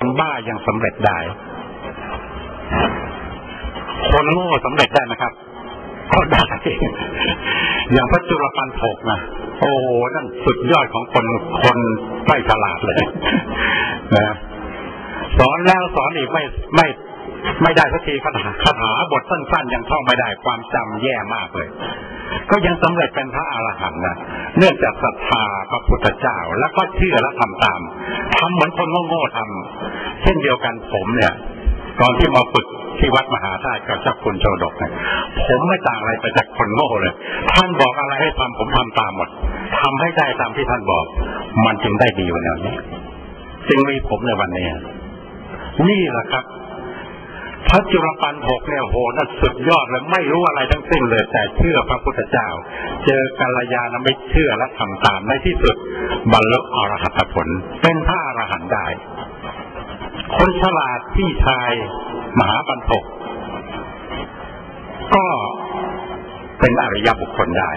คนบ้ายังสำเร็จได้ คนโง่สำเร็จได้นะครับ ก็ได้ อย่างพระจุลปันโถกนะโอ้โหนั่นสุดยอดของคนคนไม่ฉลาดเลยนะสอนแล้วสอนอีกไม่ไม่ไม่ได้สักทีคาถาคาถาบทสั้นๆยังท่องไม่ได้ความจำแย่มากเลย ก็ยังสำเร็จเป็นพระอรหันต์นะเนื่องจากศรัทธาพระพุทธเจ้า แล้วก็เชื่อและทำตามทำเหมือนคนโง่ๆทำเช่นเดียวกันผมเนี่ย ตอนที่มาฝึกที่วัดมหาธาตุกับเจ้าคุณโชดกเนี่ยผมไม่ต่างอะไรไปจากคนโง่เลย ท่านบอกอะไรให้ทำผมทำตามหมดทำให้ได้ตามที่ท่านบอก มันจึงได้ดีวันนี้จึงมีผมในวันนี้ นี่แหละครับ พระจุลปันหกเนี่ยโหนั่นสุดยอดเลยไม่รู้อะไรทั้งสิ้นเลยแต่เชื่อพระพุทธเจ้า เจอกัลยาณมิตรเชื่อและทำตามในที่สุดบรรลุอรหัตผล เป็นพระอรหันต์ได้ คนฉลาดที่ชายมหาบันทกก็เป็นอริยบุคคลได้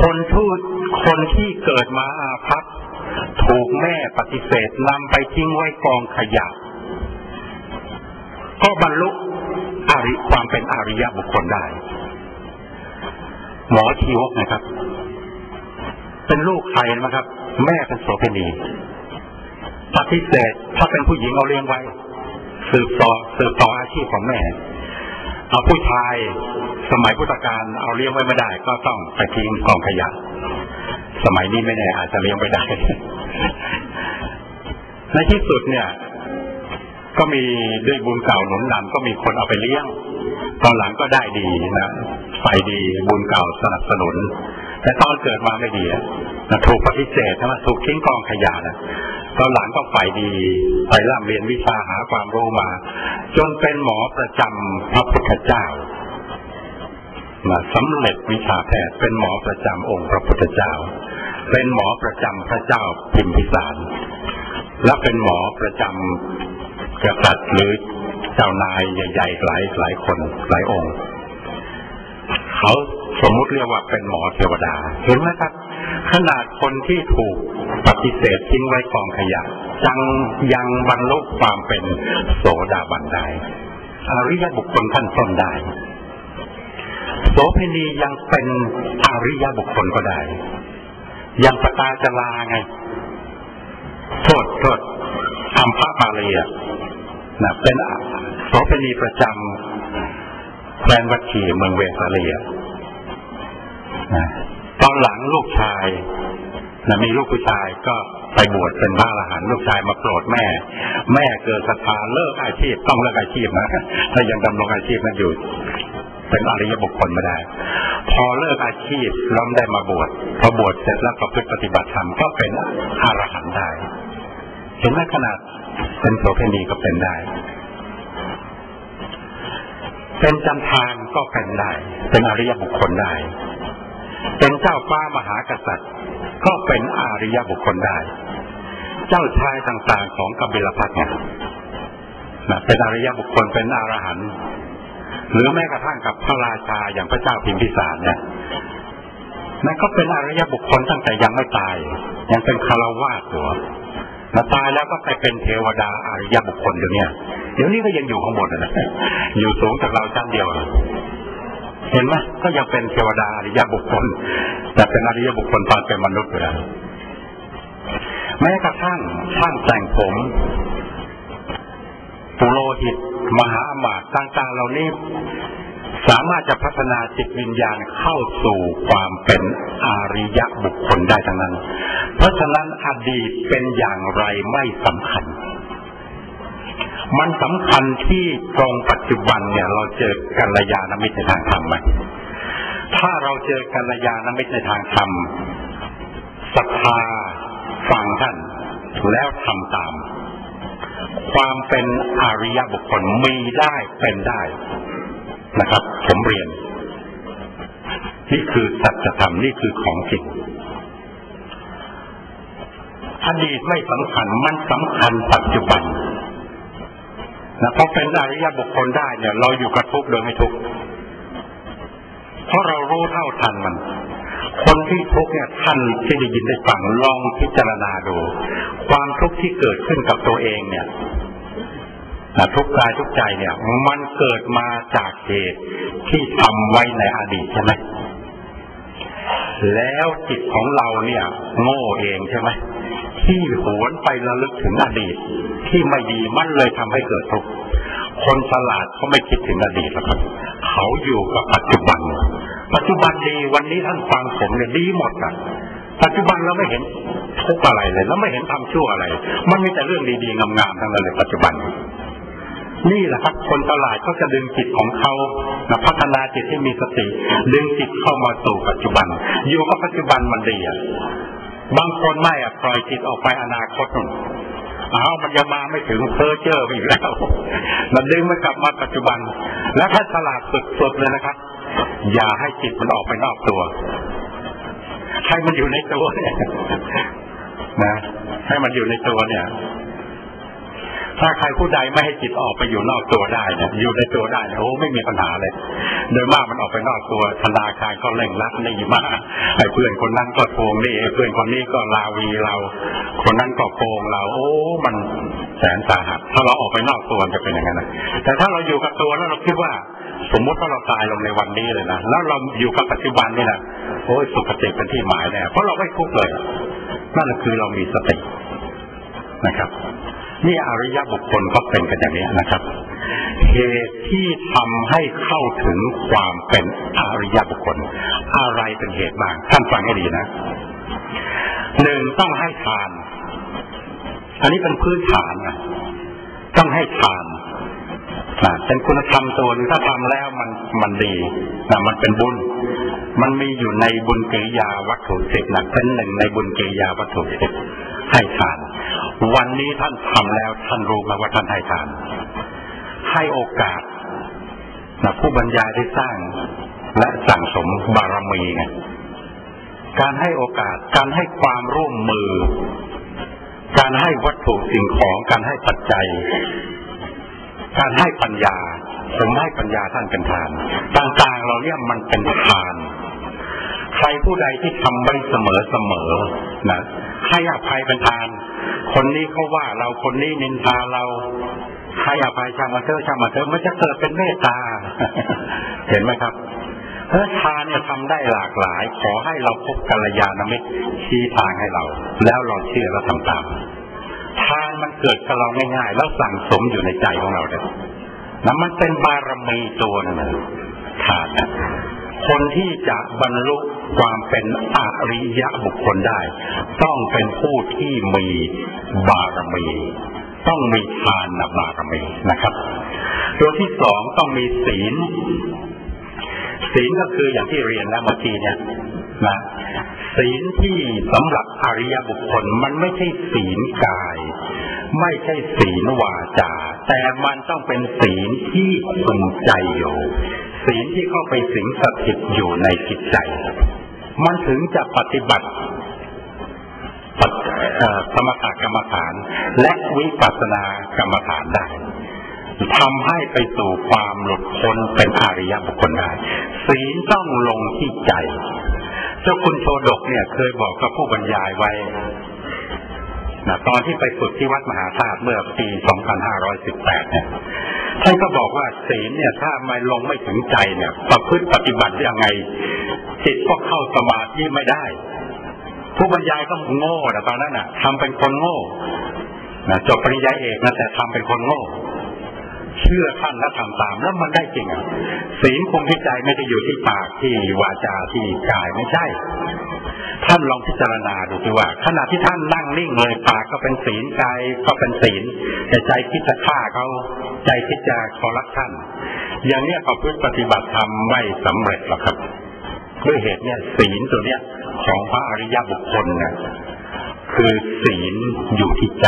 คนทูตคนที่เกิดมาอาภัพถูกแม่ปฏิเสธนำไปทิ้งไว้กองขยะ ก็บรรลุอริความเป็นอริยบุคคลได้ หมอชีวกนะครับ เป็นลูกใครนะครับ แม่เป็นโสเภณีปฏิเสธถ้าเป็นผู้หญิงเอาเลี้ยงไว้ สืบต่อสืบต่ออาชีพของแม่ เอาผู้ชายสมัยพุทธกาลเอาเลี้ยงไว้ไม่ได้ ก็ต้องไปทิ้งกองขยะสมัยนี้ไม่แน่อาจจะเลี้ยงไม่ได้ในที่สุดเนี่ย ก็มีด้วยบุญเก่าหนุนนำก็มีคนเอาไปเลี้ยง ตอนหลังก็ได้ดีนะไฟดีบุญเก่าสนับสนุน แต่ตอนเกิดมาไม่ดีนะถูกปฏิเสธใช่ไหมถูกทิ้งกองขยะนะตอนหลังก็ฝ่ายดีไปร่ำเรียนวิชาหาความรู้มา จนเป็นหมอประจำพระพุทธเจ้านะสำเร็จวิชาแพทย์เป็นหมอประจำองค์พระพุทธเจ้า เป็นหมอประจำพระเจ้าพิมพิสารและเป็นหมอประจำ กษัตริย์หรือเจ้านายใหญ่ๆหลายหลายคนหลายองค์ เขาสมมุติเรียกว่าเป็นหมอเทวดา เห็นไหมครับ ขนาดคนที่ถูกปฏิเสธทิ้งไว้กองขยะจังยังบรรลุความเป็นโสดาบันได้อริยบุคคลขั้นต้นได้โสเภณียังเป็นอริยบุคคลก็ได้ ยังปตาจลาไง โทษโทษทำพระบาลีอะ นะเป็นโสเภณีประจำแคว้นวัดชีเมืองเวสาลีนะตอนหลังลูกชายนะมีลูกผู้ชายก็ไปบวชเป็นพระอรหันต์ลูกชายมาโปรดแม่ แม่เกิดศรัทธาเลิกอาชีพต้องเลิกอาชีพนะถ้ายังดำรงอาชีพนั้นอยู่ เป็นอริยบุคคลไม่ได้ พอเลิกอาชีพแล้วได้มาบวชพอบวชเสร็จแล้วก็พฤติปฏิบัติธรรมก็เป็นอรหันต์ได้เห็นไหมขนาด เป็นโสเภณีก็เป็นได้ เป็นจันทานก็เป็นได้ เป็นอริยบุคคลได้ เป็นเจ้าฟ้ามหากษัตริย์ ก็เป็นอริยบุคคลได้ เจ้าชายต่างๆของกบิลพัทเนี่ยนะเป็นอริยบุคคลเป็นอรหันต์หรือแม้กระทั่งกับพระราชาอย่างพระเจ้าพิมพิสารเนี่ยนั่นก็เป็นอริยบุคคลตั้งแต่ยังไม่ตาย ยังเป็นคารวาสตัว มาตายแล้วก็ไปเป็นเทวดาอริยบุคคลอยู่เนี่ยเดี๋ยวนี้ก็ยังอยู่ข้างบนนะอยู่สูงจากเราชั้นเดียวเห็นไหมก็ยังเป็นเทวดาอริยบุคคล แต่เป็นอริยบุคคลตอนเป็นมนุษย์อยู่แล้วแม้กระทั่งช่างแต่งผมปุโรหิต มหาอมาตย์ต่างๆเหล่านี้ สามารถจะพัฒนาจิตวิญญาณเข้าสู่ความเป็นอาริยบุคคลได้ทั้งนั้น เพราะฉะนั้นอดีตเป็นอย่างไรไม่สำคัญ มันสำคัญที่ตรงปัจจุบันเนี่ย เราเจอกัลยาณมิตรในทางธรรมไหมถ้าเราเจอกัลยาณมิตรในทางธรรมศรัทธาฟังท่าน แล้วทำตาม ความเป็นอริยบุคคลมีได้เป็นได้ นะครับ ผมเรียน นี่คือสัจธรรมนี่คือของจริงอดีตไม่สำคัญมันสำคัญปัจจุบันนะเพราะเป็นอริยบุคคลได้เนี่ย เราอยู่กับทุกข์โดยไม่ทุกข์เพราะเรารู้เท่าทันมัน คนที่ทุกข์เนี่ยท่านที่ได้ยินได้ฟังลองพิจารณาดู ความทุกข์ที่เกิดขึ้นกับตัวเองเนี่ย ทุกกายทุกใจเนี่ย มันเกิดมาจากเหตุที่ทำไว้ในอดีตใช่ไหมแล้วจิตของเราเนี่ย โง่เองใช่ไหมที่หวนไประลึกถึงอดีต ที่ไม่ดีมันเลยทำให้เกิดทุกข์คนฉลาดเขาไม่คิดถึงอดีตหรอกครับเขาอยู่กับปัจจุบัน ปัจจุบันดีวันนี้ท่านฟังผมเนี่ยดีหมดอะปัจจุบันเราไม่เห็นทุกอะไรเลย แล้วไม่เห็นทำชั่วอะไร มันมีแต่เรื่องดีๆงามๆทั้งนั้นเลยปัจจุบัน นี่แหละครับ คนตลาดเขาจะดึงจิตของเขาพัฒนาจิตให้มีสติ ดึงจิตเข้ามาสู่ปัจจุบัน อยู่กับปัจจุบันมันดีอะบางคนไม่อะปล่อยจิตออกไปอนาคตนู่นอ้าวมันยังมาไม่ถึงเพอเจอร์ไปอีกแล้ว มันดึงมันกลับมาปัจจุบัน แล้วถ้าฉลาดสุดๆเลยนะครับ อย่าให้จิตมันออกไปนอกตัว ให้มันอยู่ในตัวเนี่ยนะ ให้มันอยู่ในตัวเนี่ย ถ้าใครผู้ใดไม่ให้จิตออกไปอยู่นอกตัวได้เนี่ยอยู่ในตัวได้โอ้ไม่มีปัญหาเลย โดยมากมันออกไปนอกตัวธนาคารก็เล่งรัดนี่มากไอ้เพื่อนคนนั้นก็โกงนี่เพื่อนคนนี้ก็ลาวีเรา คนนั้นก็โกงเราโอ้มันแสนสาหัสถ้าเราออกไปนอกตัวจะเป็นอย่างนั้นนะแต่ถ้าเราอยู่กับตัวแล้วเราคิดว่า สมมติว่าเราตายลงในวันนี้เลยนะแล้วเราอยู่กับปัจจุบันนี่นะโอ้ยสุขติเป็นที่หมายแน่เพราะเราไม่ทุกข์เลยนั่นคือเรามีสตินะครับ นี่อริยบุคคลก็เป็นกันอย่างนี้นะครับ เหตุที่ทำให้เข้าถึงความเป็นอริยบุคคล อะไรเป็นเหตุบ้างท่านฟังให้ดีนะหนึ่งต้องให้ทาน อันนี้เป็นพื้นฐานนะต้องให้ทานนะเป็นคุณธรรมตัวนึงถ้าทำแล้วมันมันดีนะมันเป็นบุญ มันมีอยู่ในบุญกิริยาวัตถุสิบนะเป็นหนึ่งในบุญกิริยาวัตถุสิบให้ทาน วันนี้ท่านทำแล้วท่านรู้มาว่าท่านให้ทาน ให้โอกาสนะผู้บรรยายได้สร้างและสั่งสมบารมีไงการให้โอกาสการให้ความร่วมมือ การให้วัตถุสิ่งของการให้ปัจจัย การให้ปัญญา ผมให้ปัญญาท่านเป็นทาน ต่างๆเราเนี่ยมันเป็นทาน ใครผู้ใดที่ทำไว้เสมอเสมอนะ ให้อภัยเป็นทาน คนนี้เขาว่าเราคนนี้นินทาเราให้อภัยชามาเถอะชามาเถอะมันจะเกิดเป็นเมตตา เห็นไหมครับเออทานเนี่ยทำได้หลากหลาย ขอให้เราพบกัลยาณมิตรชี้ทางให้เรา แล้วเราเชื่อแล้วทำตามทานมันเกิดกับเราง่ายๆแล้วสั่งสมอยู่ในใจของเราเลยนะมันเป็นบารมีตัวนึงทานนะ คนที่จะบรรลุความเป็นอริยะบุคคลได้ ต้องเป็นผู้ที่มีบารมี ต้องมีทานบารมีนะครับตัวที่สองต้องมีศีล ศีลก็คืออย่างที่เรียนแล้วเมื่อกี้เนี่ยนะศีลที่สำหรับอริยบุคคลมันไม่ใช่ศีลกาย ไม่ใช่ศีลวาจา แต่มันต้องเป็นศีลที่คุมใจอยู่ ศีลที่เข้าไปสิงสถิตอยู่ในจิตใจ มันถึงจะปฏิบัติสมถกรรมฐาน และวิปัสสนากรรมฐานได้ทำให้ไปสู่ความหลุดพ้นเป็นอริยบุคคลได้ศีลต้องลงที่ใจ เจ้าคุณโชดกเนี่ยเคยบอกกับผู้บรรยายไว้นะตอนที่ไปฝึกที่วัดมหาธาตุเมื่อปี 2518 เนี่ย ท่านก็บอกว่าศีลเนี่ยถ้าไม่ลงไม่ถึงใจเนี่ยประพฤติปฏิบัติยังไงจิตก็เข้าสมาธิไม่ได้ ผู้บรรยายก็โง่นะตอนนั้นน่ะทำเป็นคนโง่นะจบปริญญาเอกนะแต่ทำเป็นคนโง่เชื่อท่านแล้วทำตามแล้วมันได้จริงอะศีลคุมที่ใจไม่ได้อยู่ที่ปากที่วาจาที่กายไม่ใช่ ท่านลองพิจารณาดูสิว่า ขณะที่ท่านนั่งนิ่งเลยปากก็เป็นศีลกายก็เป็นศีลแต่ใจคิดจะฆ่าเขาใจคิดจะคอรักท่านอย่างเนี้ยประพฤติปฏิบัติธรรมไม่สำเร็จหรอกครับด้วยเหตุเนี้ยศีลตัวเนี้ยของพระอริยบุคคลเนี่ยคือศีลอยู่ที่ใจ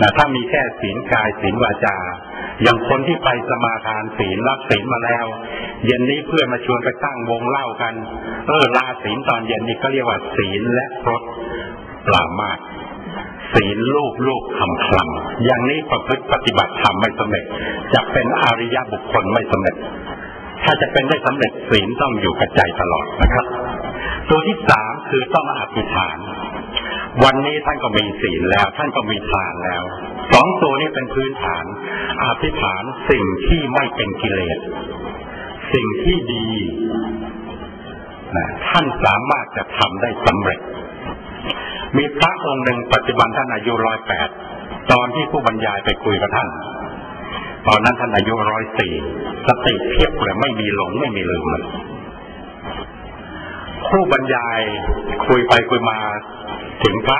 นะถ้ามีแค่ศีลกายศีลวาจา อย่างคนที่ไปสมาทานศีลรับศีลมาแล้ว เย็นนี้เพื่อนมาชวนไปตั้งวงเล่ากัน เออลาศีลตอนเย็นนี้ก็เรียกว่าศีลและพรตปลามาศีลลูกลูกคำคลำอย่างนี้ประพฤติปฏิบัติธรรมไม่สำเร็จ จะเป็นอริยบุคคลไม่สำเร็จ ถ้าจะเป็นได้สำเร็จศีลต้องอยู่กับใจตลอดนะครับ ตัวที่สามคือต้องอธิษฐาน วันนี้ท่านก็มีศีลแล้ว ท่านก็มีทานแล้วสองตัวนี้เป็นพื้นฐานอธิษฐานสิ่งที่ไม่เป็นกิเลส สิ่งที่ดีนะท่านสามารถจะทำได้สำเร็จ มีพระองค์หนึ่งปัจจุบันท่านอายุร้อยแปดตอนที่ผู้บรรยายไปคุยกับท่าน ตอนนั้นท่านอายุร้อยสี่สติเพียบเลยไม่มีหลงไม่มีลืมเลยผู้บรรยายคุยไปคุยมา ถึงพระ